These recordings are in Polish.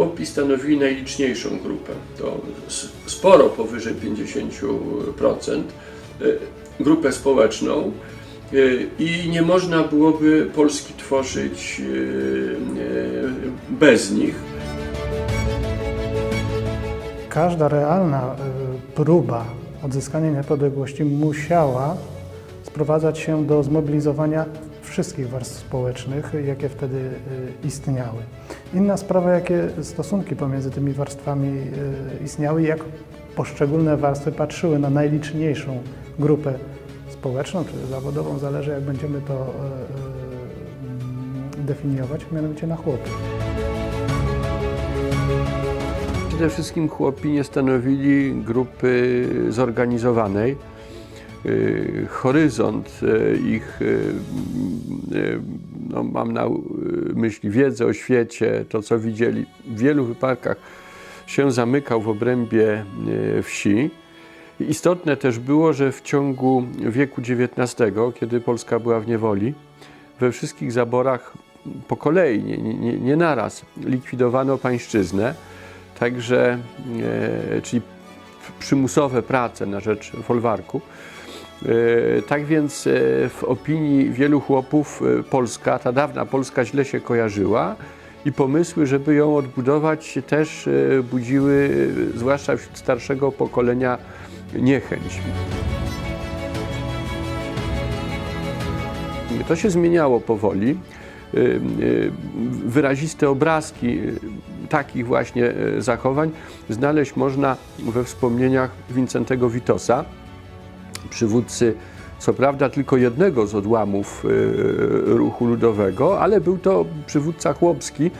chłopi stanowili najliczniejszą grupę. To sporo powyżej 50%. y, Grupę społeczną. y, I nie można byłoby Polski tworzyć y, bez nich. Każda realna próba odzyskania niepodległości musiała sprowadzać się do zmobilizowania wszystkich warstw społecznych, jakie wtedy y, istniały. Inna sprawa, jakie stosunki pomiędzy tymi warstwami y, istniały jak poszczególne warstwy patrzyły na najliczniejszą grupę społeczną czy zawodową, zależy jak będziemy to y, definiować, mianowicie na chłopów. Przede wszystkim chłopi nie stanowili grupy zorganizowanej. Y, Horyzont y, ich, y, no mam na myśli wiedzę o świecie, to co widzieli, w wielu wypadkach się zamykał w obrębie wsi. Istotne też było, że w ciągu wieku XIX, kiedy Polska była w niewoli, we wszystkich zaborach po kolei, nie, nie, nie- naraz, likwidowano pańszczyznę. Także, czyli przymusowe prace na rzecz folwarku. E, tak więc e, w opinii wielu chłopów e, Polska, ta dawna Polska źle się kojarzyła i pomysły, żeby ją odbudować też budziły, zwłaszcza wśród starszego pokolenia, niechęć. To się zmieniało powoli. Wyraziste obrazki takich właśnie zachowań znaleźć można we wspomnieniach Wincentego Witosa, przywódcy co prawda tylko jednego z odłamów y, ruchu ludowego, ale był to przywódca chłopski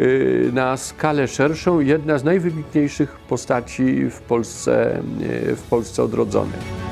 y, na skalę szerszą, jedna z najwybitniejszych postaci w Polsce, y, w Polsce odrodzonej.